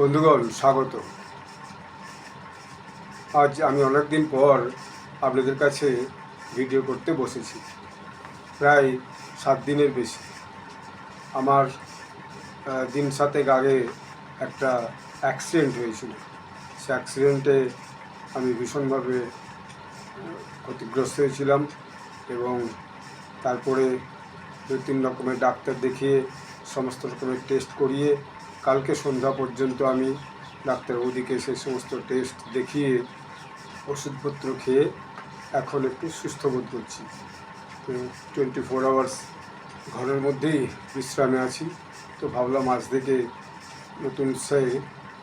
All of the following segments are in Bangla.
বন্ধুগণ, স্বাগত। আজ আমি অনেক দিন পর আপনাদের কাছে ভিডিও করতে বসেছি। প্রায় সাত দিনের বেশি। আমার দিন সাতেক আগে একটা অ্যাক্সিডেন্ট হয়েছিল। সে অ্যাক্সিডেন্টে আমি ভীষণভাবে ক্ষতিগ্রস্ত হয়েছিলাম এবং তারপরে দু তিন রকমের ডাক্তার দেখিয়ে, সমস্ত রকমের টেস্ট করিয়ে কালকে সন্ধ্যা পর্যন্ত আমি ডাক্তারবাবুদিকে সেই সমস্ত টেস্ট দেখিয়ে ওষুধপত্র খেয়ে এখন একটু সুস্থ বোধ করছি। তো টোয়েন্টি ফোর আওয়ার্স ঘরের মধ্যেই বিশ্রামে আছি। তো ভাবলাম আজ থেকে নতুন সে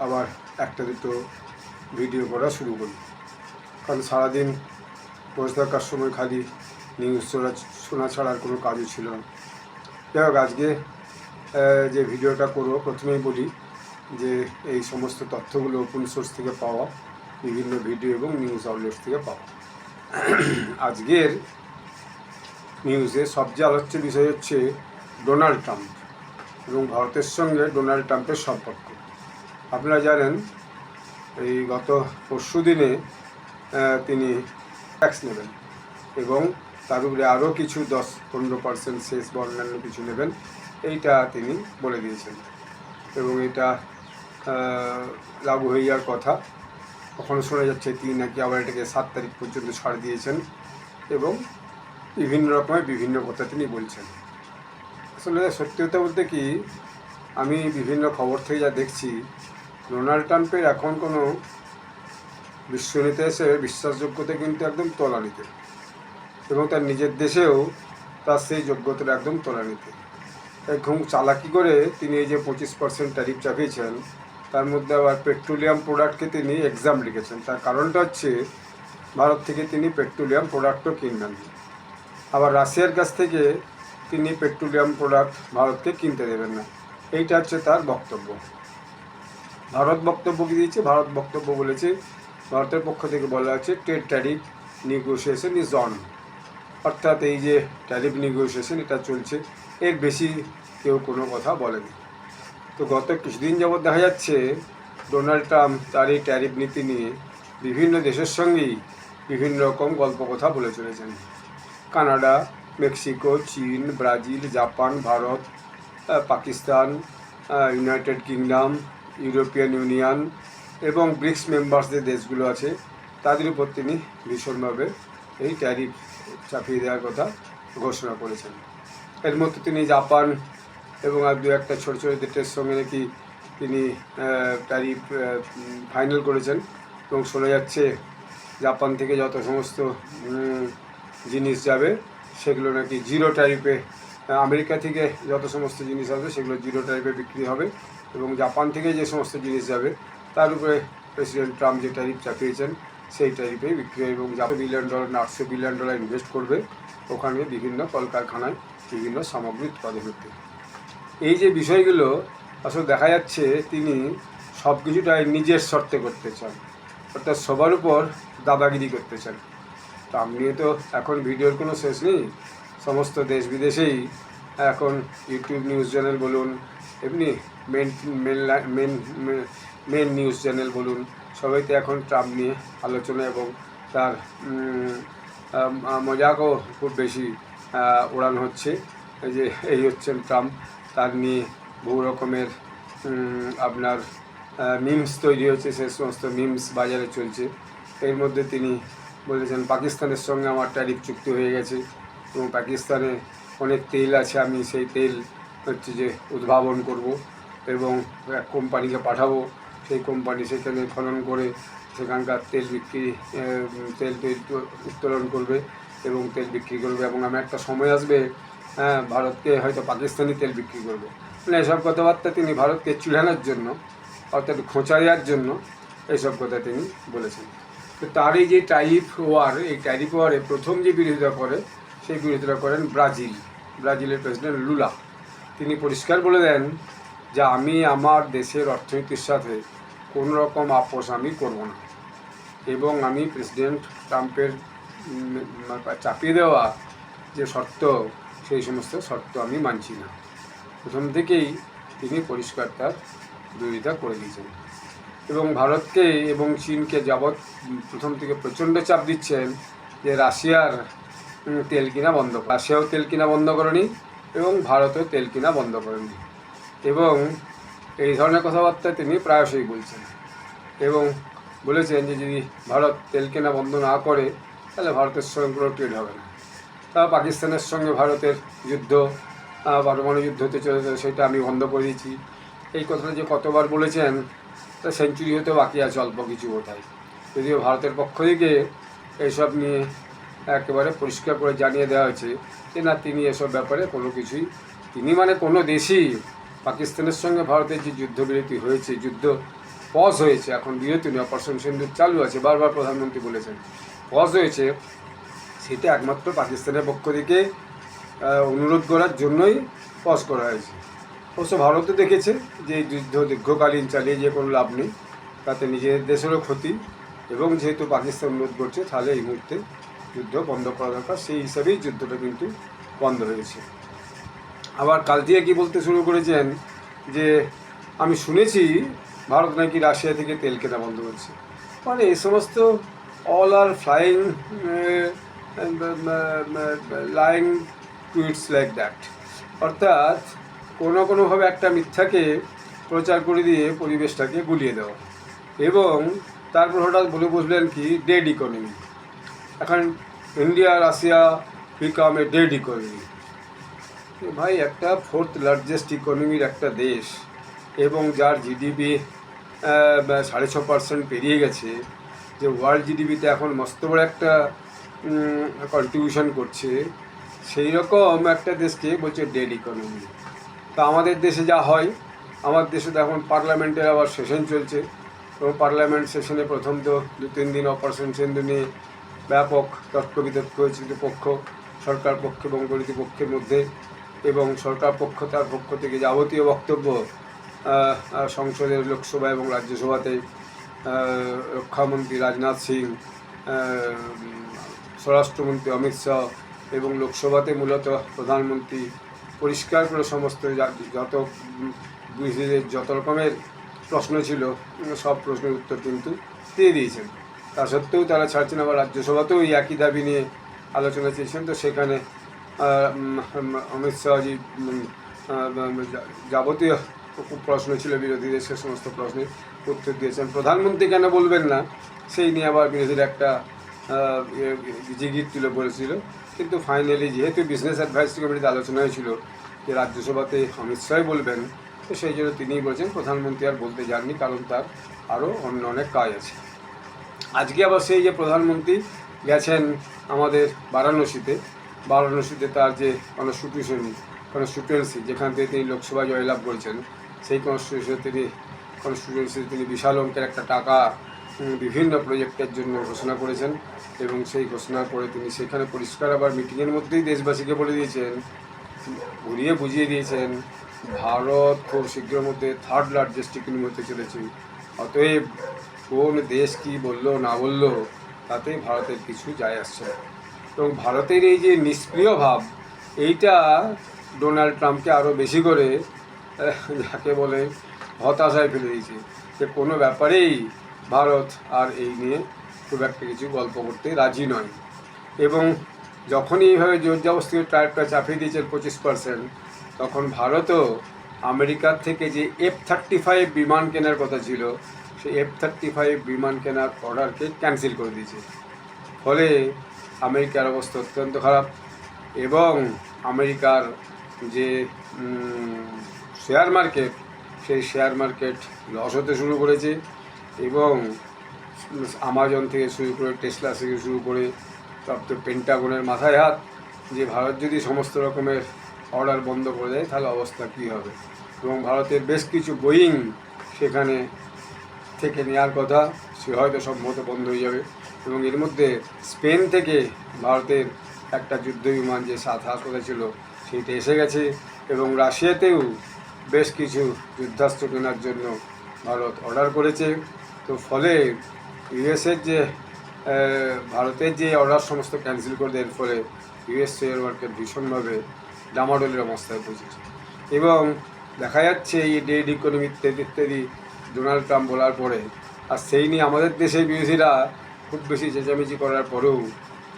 আবার একটা দুটো ভিডিও করা শুরু করি। কারণ সারাদিন বসে থাকার সময় খালি নিউজ শোনা শোনা ছাড়া আর কোনো কাজও ছিল না। যাই হোক, আজকে যে ভিডিওটা করব, প্রথমেই বলি যে এই সমস্ত তথ্যগুলো ওপেন সোর্স থেকে পাওয়া, বিভিন্ন ভিডিও এবং নিউজ আউটলেট থেকে পাওয়া। আজকের নিউজে সবচেয়ে আলোচ্য বিষয় হচ্ছে ডোনাল্ড ট্রাম্প এবং ভারতের সঙ্গে ডোনাল্ড ট্রাম্পের সম্পর্ক। আপনারা জানেন, এই গত পরশু দিনে তিনি ট্যাক্স নেবেন এবং তার উপরে আরও কিছু দশ, পনেরো পার্সেন্ট শেষ বা অন্যান্য কিছু নেবেন। এইটা তিনি বলে দিয়েছেন। এবং এটা লাগু হয়ে যাওয়ার কথা। কখনো শোনা যাচ্ছে তিনি নাকি আবার এটাকে সাত তারিখ পর্যন্ত ছাড় দিয়েছেন এবং বিভিন্ন রকমের বিভিন্ন কথা তিনি বলছেন। আসলে সত্যি কথা বলতে কি, আমি বিভিন্ন খবর থেকে যা দেখছি, ডোনাল্ড ট্রাম্পের এখন কোনো বিশ্বনীতে এসে বিশ্বাসযোগ্যতা কিন্তু একদম তলানিতে। এবং তার নিজের দেশেও তার সেই যোগ্যতাটা একদম তলানিতে। একদম চালাকি করে তিনি এই যে পঁচিশ পার্সেন্ট ট্যারিফ চাপিয়েছেন, তার মধ্যে আবার পেট্রোলিয়াম প্রোডাক্টকে তিনি এক্সাম লিখেছেন। তার কারণটা হচ্ছে, ভারত থেকে তিনি পেট্রোলিয়াম প্রোডাক্টও কিনবেন। আবার রাশিয়ার কাছ থেকে তিনি পেট্রোলিয়াম প্রোডাক্ট ভারতকে কিনতে দেবেন না। এইটা হচ্ছে তার বক্তব্য। ভারত বক্তব্য কী দিয়েছে? ভারত বক্তব্য বলেছে, ভারতের পক্ষ থেকে বলা আছে trade tariff negotiation is on অর্থাৎ এই যে ট্যারিফ নেগোসিয়েশন এটা চলছে, এর বেশি কেউ কোনো কথা বলেনি। তো গত কিছুদিন যাবৎ দেখা যাচ্ছে, ডোনাল্ড ট্রাম্প তার এই ট্যারিফ নীতি নিয়ে বিভিন্ন দেশের সঙ্গেই বিভিন্ন রকম গল্প কথা বলে চলেছেন। কানাডা, মেক্সিকো, চীন, Brazil, Japan, Bharat Pakistan United Kingdom, European Union এবং ব্রিক্স মেম্বার্স যে দেশগুলো আছে, তাদের উপর তিনি ভীষণভাবে এই ট্যারিফ চাপিয়ে দেওয়ার কথা ঘোষণা করেছেন। এর মধ্যে তিনি জাপান এবং আর দু একটা ছোটো ছোটো দেশের সঙ্গে নাকি তিনি ট্যারিফ ফাইনাল করেছেন। এবং শোনা যাচ্ছে জাপান থেকে যত সমস্ত জিনিস যাবে, সেগুলো নাকি জিরো টাইপে আমেরিকা থেকে যত সমস্ত জিনিস আসবে, সেগুলো জিরো টাইপে বিক্রি হবে। এবং জাপান থেকে যে সমস্ত জিনিস যাবে, তার উপরে প্রেসিডেন্ট ট্রাম্প যে ট্যারিফ চাপিয়েছেন, সেই ট্যারিফেই বিক্রি হবে। এবং জাপান বিলিয়ন ডলার আটশো বিলিয়ন ডলার ইনভেস্ট করবে। ওখানে বিভিন্ন কলকারখানায় বিভিন্ন সামগ্রী উৎপাদন হতে এই যে বিষয়গুলো, আসলে দেখা যাচ্ছে তিনি সব কিছুটাই নিজের শর্তে করতে চান। অর্থাৎ সবার উপর দাদাগিরি করতে চান। তো আপনি তো এখন ভিডিওর কোনো শেষ নেই। সমস্ত দেশ বিদেশেই এখন ইউটিউব নিউজ চ্যানেল বলুন, এমনি main main main main news channel বলুন সবাইতে এখন ট্রাম্প নিয়ে আলোচনা এবং তার মজাকও খুব বেশি ওড়ানো হচ্ছে। যে, এই হচ্ছেন ট্রাম্প তার নিয়ে বহু রকমের আপনার মিমস তৈরি হয়েছে সে সমস্ত মিমস বাজারে চলছে। এর মধ্যে তিনি বলেছেন, পাকিস্তানের সঙ্গে আমার ট্যারিফ চুক্তি হয়ে গেছে এবং পাকিস্তানে অনেক তেল আছে, আমি সেই তেল হচ্ছে যে উদ্ভাবন করব এবং এক কোম্পানিকে পাঠাবো। সেই কোম্পানি সেখানে খনন করে সেখানকার তেল বিক্রি তেল উত্তোলন করবে এবং তেল বিক্রি করবে এবং আমার একটা সময় আসবে ভারতকে হয়তো পাকিস্তানি তেল বিক্রি করবে। মানে এসব কথাবার্তা তিনি ভারতকে চিড়ানোর জন্য, অর্থাৎ খোঁচা দেওয়ার জন্য এইসব কথা তিনি বলেছেন। তো তার এই যে ট্যারিফ ওয়ার, এই ট্যারিফ ওয়ারে প্রথম যে বিরোধিতা করে, সেই বিরোধিতা করেন ব্রাজিল, ব্রাজিলের প্রেসিডেন্ট লুলা। তিনি পরিষ্কার বলে দেন যে, আমি আমার দেশের অর্থনীতির সাথে কোনো রকম আপোষ আমি করব না। এবং আমি প্রেসিডেন্ট ট্রাম্পের চাপিয়ে দেওয়া যে শর্ত সেই সমস্ত শর্ত আমি মানছি না। প্রথম থেকেই তিনি পরিষ্কার তার বিরোধিতা করে দিয়েছেন। এবং ভারতকে এবং চীনকে যাবৎ প্রথম থেকে প্রচণ্ড চাপ দিচ্ছেন যে রাশিয়ার তেল কিনা বন্ধ রাশিয়াও তেল কিনা বন্ধ করেনি এবং ভারতও তেল কিনা বন্ধ করেনি। এবং এই ধরনের কথাবার্তা তিনি প্রায়শই বলছেন। এবং বলেছেন যে যদি ভারত তেল কেনা বন্ধ না করে, তাহলে ভারতের সঙ্গে কোনো ট্রেড হবে না। পাকিস্তানের সঙ্গে ভারতের যুদ্ধ পারমাণু যুদ্ধ হতে চলেছে, সেটা আমি বন্ধ করে দিয়েছি। এই কথাটা যে কতবার বলেছেন, তা সেঞ্চুরি হতে বাকি আছে অল্প কিছু কোথায় যদিও ভারতের পক্ষ থেকে এইসব নিয়ে একেবারে পরিষ্কার করে জানিয়ে দেওয়া হয়েছে যে, না, তিনি এসব ব্যাপারে কোনো কিছুই, তিনি মানে কোনো দেশই পাকিস্তানের সঙ্গে ভারতের যে যুদ্ধবিরতি হয়েছে, যুদ্ধ পজ হয়েছে, এখন বিরতি নেই অপারেশন সিন্দুর চালু আছে, বারবার প্রধানমন্ত্রী বলেছেন। পজ হয়েছে সেটা একমাত্র পাকিস্তানের পক্ষ থেকে অনুরোধ করার জন্যই পজ করা হয়েছে। অবশ্য ভারতও দেখেছে যে এই যুদ্ধ দীর্ঘকালীন চালিয়ে যে কোনো লাভ নেই। তাতে নিজেদের দেশেরও ক্ষতি এবং যেহেতু পাকিস্তান অনুরোধ করছে, তাহলে এই মুহূর্তে যুদ্ধ বন্ধ করা দরকার। সেই হিসাবেই যুদ্ধটা কিন্তু বন্ধ হয়েছে আবার কাল দিয়ে কি বলতে শুরু করেছেন যে, আমি শুনেছি ভারত নাকি রাশিয়া থেকে তেল কেনা বন্ধ করছে। মানে এই সমস্ত all are flying lying tweets like that অর্থাৎ, কোনো কোনোভাবে একটা মিথ্যাকে প্রচার করে দিয়ে পরিবেশটাকে গুলিয়ে দেওয়া। এবং তারপর হঠাৎ বলে বসলেন কি? ডেড ইকোনমি এখন India, Russia become a dead economy ভাই, একটা ফোর্থ লার্জেস্ট ইকোনমির একটা দেশ এবং যার জিডিপি সাড়ে ছ পার্সেন্ট পেরিয়ে গেছে। যে ওয়ার্ল্ড জিডিপিতে এখন মস্ত বড় একটা কন্ট্রিবিউশন করছে সেই রকম একটা দেশকে বলছে ডেড ইকোনমি তা আমাদের দেশে যা হয়, আমার দেশে তো এখন পার্লামেন্টের আবার সেশন চলছে। এবং পার্লামেন্ট সেশনে প্রথম তো দু তিন দিন অপারেশন সিন্ধু নিয়ে ব্যাপক তর্ক বিতর্ক হয়েছে পক্ষ সরকার পক্ষ এবং বিরোধী পক্ষের মধ্যে এবং সরকার পক্ষ তার পক্ষ থেকে যাবতীয় বক্তব্য সংসদের লোকসভা এবং রাজ্যসভাতে রক্ষামন্ত্রী রাজনাথ সিং স্বরাষ্ট্রমন্ত্রী অমিত শাহ এবং লোকসভাতে মূলত প্রধানমন্ত্রী পরিষ্কার করে সমস্ত যত বিরোধীদের যত রকমের প্রশ্ন ছিল, সব প্রশ্নের উত্তর কিন্তু দিয়ে দিয়েছেন। তা সত্ত্বেও তারা ছাড়ছেন, আবার রাজ্যসভাতেও এই একই দাবি নিয়ে আলোচনা চেয়েছেন। তো সেখানে অমিত শাহজি যাবতীয় প্রশ্ন ছিল, বিরোধীদের সে সমস্ত প্রশ্নের উত্তর দিয়েছেন। প্রধানমন্ত্রী কেন বলবেন না, সেই নিয়ে আবার বিরোধীরা একটা জিগির তুলে বলেছিল। কিন্তু ফাইনালি যেহেতু বিজনেস অ্যাডভাইসরি কমিটিতে আলোচনা হয়েছিল যে রাজ্যসভাতে অমিত শাহই বলবেন, তো সেই জন্য তিনিই বলছেন, প্রধানমন্ত্রী আর বলতে যাননি, কারণ তার আরও অন্য অনেক কাজ আছে। আজকে আবার সেই যে প্রধানমন্ত্রী গেছেন আমাদের বারাণসীতে বারাণসীতে তার যে কনস্টিটিউশন কনস্টিটুয়েন্সি যেখান থেকে তিনি লোকসভা জয়লাভ করেছেন, সেই কনস্টিটিউশনে তিনি কনস্টিটুয়েন্সিতে তিনি বিশাল অঙ্কের একটা টাকা বিভিন্ন প্রজেক্টের জন্য ঘোষণা করেছেন এবং সেই ঘোষণার পরে তিনি সেখানে পরিষ্কার আবার মিটিংয়ের মধ্যেই দেশবাসীকে বলে দিয়েছেন, ঘুরিয়ে বুঝিয়ে দিয়েছেন, ভারত খুব শীঘ্রের মধ্যে থার্ড লার্জেস্ট ইকোনমি হতে চলেছে। অতএব কোন দেশ কি বলল, না বলল তাতে ভারতের কিছু যায় আসছে এবং ভারতের এই যে নিষ্ক্রিয় ভাব, এইটা ডোনাল্ড ট্রাম্পকে আরও বেশি করে যাকে বলে হতাশায় ফেলে দিয়েছে। যে কোনো ব্যাপারেই ভারত আর এই নিয়ে খুব একটা কিছু গল্প করতে রাজি নয়। এবং যখনই এইভাবে জোর টায়ারটা চাপিয়ে দিয়েছেন পঁচিশ পার্সেন্ট, তখন ভারতও আমেরিকার থেকে যে এফ থার্টি ফাইভ বিমান কেনার কথা ছিল, সেই এফ থার্টি ফাইভ বিমান কেনার অর্ডারকে ক্যান্সেল করে দিয়েছে। ফলে আমেরিকার অবস্থা অত্যন্ত খারাপ এবং আমেরিকার যে শেয়ার মার্কেট সেই শেয়ার মার্কেট লস হতে শুরু করেছে। এবং আমাজন থেকে শুরু করে টেসলা থেকে শুরু করে সব তো পেন্টাগনের মাথায় হাত যে ভারত যদি সমস্ত রকমের অর্ডার বন্ধ করে দেয়, তাহলে অবস্থা কী হবে? এবং ভারতের বেশ কিছু বোয়িং সেখানে থেকে নেওয়ার কথা, সে হয়তো সম্ভবত বন্ধ হয়ে যাবে। এবং এর মধ্যে স্পেন থেকে ভারতের একটা যুদ্ধ বিমান যে সাত হাসপাতাল ছিল সেইটা এসে গেছে। এবং রাশিয়াতেও বেশ কিছু যুদ্ধাস্ত্র কেনার জন্য ভারত অর্ডার করেছে। তো ফলে ইউএসের যে ভারতের যে অর্ডার সমস্ত ক্যান্সেল করে দেওয়ার ফলে ইউএস শেয়ার মার্কেট ভীষণভাবে ডামাডোলের অবস্থায় পৌঁছেছে। এবং দেখা যাচ্ছে এই ডেড ইকোনমি ইত্যাদি ইত্যাদি ডোনাল্ড ট্রাম্প বলার পরে, আর সেই নিয়ে আমাদের দেশের বিরোধীরা খুব বেশি চেঁচামেচি করার পরেও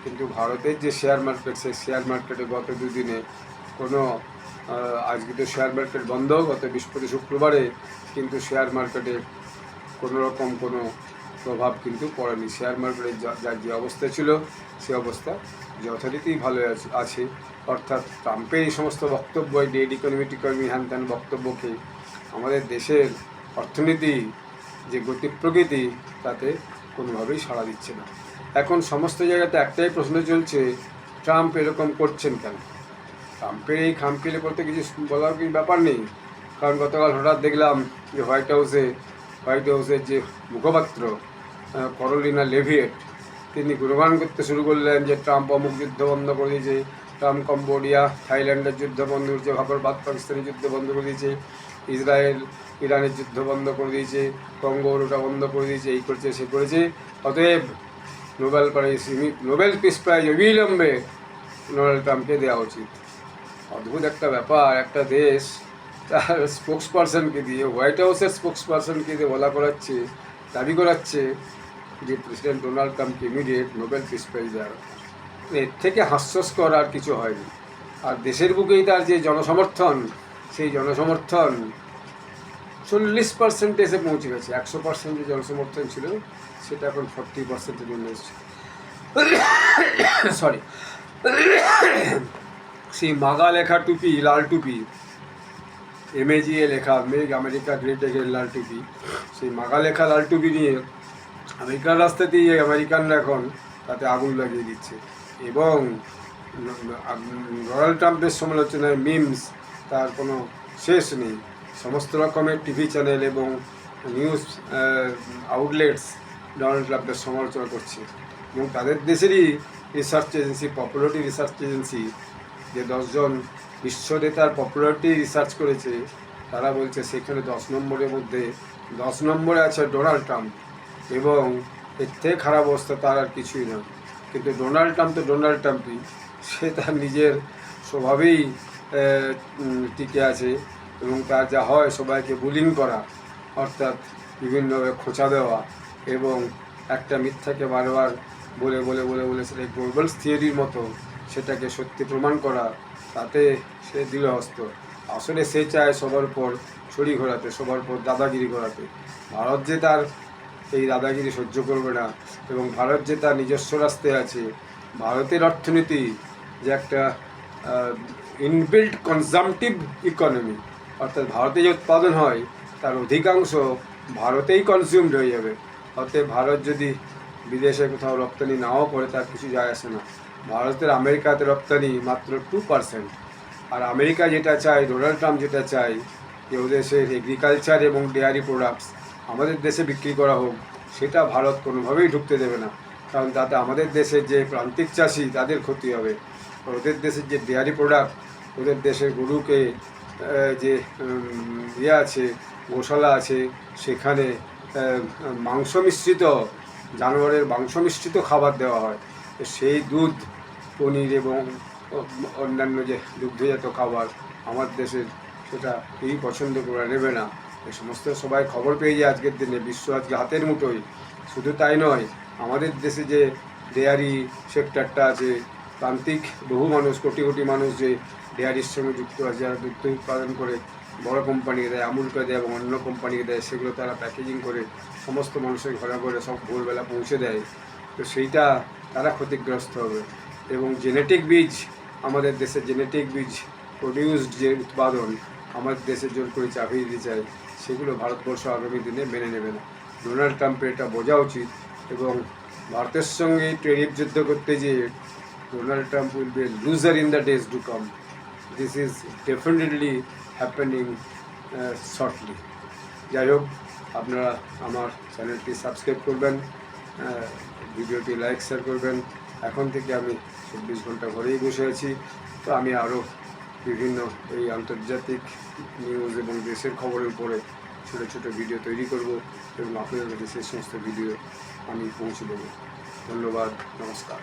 কিন্তু ভারতের যে শেয়ার মার্কেট সেই শেয়ার মার্কেটে গত দুদিনে কোনো আজকে তো শেয়ার মার্কেট বন্ধ, গত বৃহস্পতি শুক্রবারে কিন্তু শেয়ার মার্কেটে কোনো রকম কোনো প্রভাব কিন্তু পড়েনি। শেয়ার মার্কেটের যা যার যে অবস্থা ছিল, সে অবস্থা যথারীতি ভালো আছে- অর্থাৎ ট্রাম্পের এই সমস্ত বক্তব্য ডেড ইকোনমি টিকোনমি হ্যান ত্যান বক্তব্যকে আমাদের দেশের অর্থনীতি, যে গতি প্রকৃতি, তাতে কোনোভাবেই সাড়া দিচ্ছে না। এখন সমস্ত জায়গাতে একটাই প্রশ্ন চলছে ট্রাম্প এরকম করছেন কেন? ট্রাম্পের এই খামখেলে করতে কিছু বলার কিছু ব্যাপার নেই? কারণ গতকাল হঠাৎ দেখলাম যে হোয়াইট হাউসে, হোয়াইট হাউসের যে মুখপাত্র করলিনা লেভিয়েট, তিনি গুণগান করতে শুরু করলেন যে ট্রাম্প অমুক যুদ্ধ বন্ধ করে দিয়েছে, ট্রাম্প কম্বোডিয়া, থাইল্যান্ডের যুদ্ধ বন্ধ করেছে ভাবর বাদ পাকিস্তানের যুদ্ধ বন্ধ করে দিয়েছে, ইসরায়েল, ইরানের যুদ্ধ বন্ধ করে দিয়েছে, কঙ্গোর ওটা বন্ধ করে দিয়েছে, এই করছে, সে করেছে। অতএব Nobel prize, Nobel peace prize অবিলম্বে ডোনাল্ড ট্রাম্পকে দেওয়া উচিত। অদ্ভুত একটা ব্যাপার, একটা দেশ। তার স্পোক্স পার্সনকে দিয়ে হোয়াইট হাউসের স্পোক্স পার্সনকে দিয়ে বলা করাচ্ছে, দাবি করাচ্ছে যে প্রেসিডেন্ট ডোনাল্ড ট্রাম্পকে ইমিডিয়েট নোবেল পিস প্রাইজ দেওয়ার এর থেকে হাস্যস্কর আর কিছু হয়নি। আর দেশের বুকেই তার যে জনসমর্থন, সেই জনসমর্থন চল্লিশ পার্সেন্টে এসে পৌঁছে গেছে। একশো পার্সেন্ট যে জনসমর্থন ছিল, সেটা এখন ফর্টি পার্সেন্টে জন্য এসেছে। সরি সেই মাগা লেখা টুপি, লাল টুপি। এমএজিএ লেখা, মেক আমেরিকা গ্রেট এগেন লাল টুপি। সেই মাগা লেখা লাল টুপি নিয়ে রাস্তাতেই এই আমেরিকানরা এখন তাতে আগুন লাগিয়ে দিচ্ছে। এবং ডোনাল্ড ট্রাম্পের সমালোচনায় মিমস তার কোনো শেষ নেই। সমস্ত রকমের টিভি চ্যানেল এবং নিউজ আউটলেটস ডোনাল্ড ট্রাম্পের সমালোচনা করছে। এবং তাদের দেশেরই research agency popularity research agency যে দশজন বিশ্ব নেতার পপুলারিটি রিসার্চ করেছে তারা বলছে সেখানে দশ নম্বরের মধ্যে দশ নম্বরে আছে ডোনাল্ড ট্রাম্প এবং এর থেকে খারাপ অবস্থা তার আর কিছুই না কিন্তু ডোনাল্ড ট্রাম্প তো ডোনাল্ড ট্রাম্পই সে তার নিজের স্বভাবেই টিকে আছে এবং তার যা হয় সবাইকে বুলিং করা অর্থাৎ বিভিন্নভাবে খোঁচা দেওয়া এবং একটা মিথ্যাকে বারবার বলে বলে বলে বলে সেটা গোলবলস থিওরির মতো সেটাকে সত্যি প্রমাণ করা, তাতে সে দিল হস্ত আসলে সে চায় সবার পর ছড়ি ঘোরাতে, সবার পর দাদাগিরি করাতে ভারত যে তার এই দাদাগিরি সহ্য করবে না এবং ভারত যে তার নিজস্ব রাস্তায় আছে, ভারতের অর্থনীতি যে একটা ইনবিল্ট কনজামটিভ ইকোনমি অর্থাৎ ভারতে যে উৎপাদন হয়, তার অধিকাংশ ভারতেই কনজিউমড হয়ে যাবে। অতএব ভারত যদি বিদেশে কোথাও রপ্তানি নাও করে, তার কিছু যায় আসে না। ভারতের আমেরিকাতে রপ্তানি মাত্র টু পার্সেন্ট আর আমেরিকা যেটা চায়, ডোনাল্ড ট্রাম্প যেটা চায়, যে ও দেশের এগ্রিকালচার এবং ডেয়ারি প্রোডাক্টস আমাদের দেশে বিক্রি করা হোক, সেটা ভারত কোনোভাবেই ঢুকতে দেবে না। কারণ তাতে আমাদের দেশের যে প্রান্তিক চাষি, তাদের ক্ষতি হবে। ওদের দেশের যে ডেয়ারি প্রোডাক্ট ওদের দেশের গরুকে যে ইয়ে আছে গোশালা আছে, সেখানে মাংস মিশ্রিত, জানোয়ারের মাংস মিশ্রিত খাবার দেওয়া হয়। সেই দুধ, পনির এবং অন্যান্য যে দুগ্ধজাত খাবার আমার দেশের সেটা কেউই পছন্দ করে নেবে না। এই সমস্ত সবাই খবর পেয়ে যায় আজকের দিনে, বিশ্ব আজকে হাতের মুঠোয়। শুধু তাই নয়, আমাদের দেশে যে ডেয়ারি সেক্টরটা আছে, প্রান্তিক বহু মানুষ, কোটি কোটি মানুষ যে ডেয়ারির সঙ্গে যুক্ত আছে, যারা দুগ্ধ উৎপাদন করে, বড় কোম্পানিকে দেয়, আমুলকে দেয় এবং অন্য কোম্পানিকে দেয়, সেগুলো তারা প্যাকেজিং করে, সমস্ত মানুষের ঘরে ঘরে সব ভোরবেলা পৌঁছে দেয়। তো সেইটা তারা ক্ষতিগ্রস্ত হবে। এবং জেনেটিক বীজ, আমাদের দেশে জেনেটিক বীজ প্রডিউসড যে উৎপাদন আমাদের দেশে জোর করে চাপিয়ে দিতে চায়, সেগুলো ভারতবর্ষ আগামী দিনে মেনে নেবে না। ডোনাল্ড ট্রাম্পের এটা বোঝা উচিত এবং ভারতের সঙ্গে ট্রেডিপ যুদ্ধ করতে গিয়ে Donald Trump will be loser in the days to come. This is definitely happening shortly যাই হোক, আপনারা আমার চ্যানেলটি সাবস্ক্রাইব করবেন। ভিডিওটি লাইক শেয়ার করবেন। এখন থেকে আমি চব্বিশ ঘণ্টা ঘরেই বসে আছি। তো আমি আরও বিভিন্ন এই আন্তর্জাতিক নিউজ এবং দেশের খবরের উপরে ছোটো ছোটো ভিডিও তৈরি করব এবং আপনাদের সেই সমস্ত ভিডিও আমি পৌঁছে দেবো। ধন্যবাদ, নমস্কার।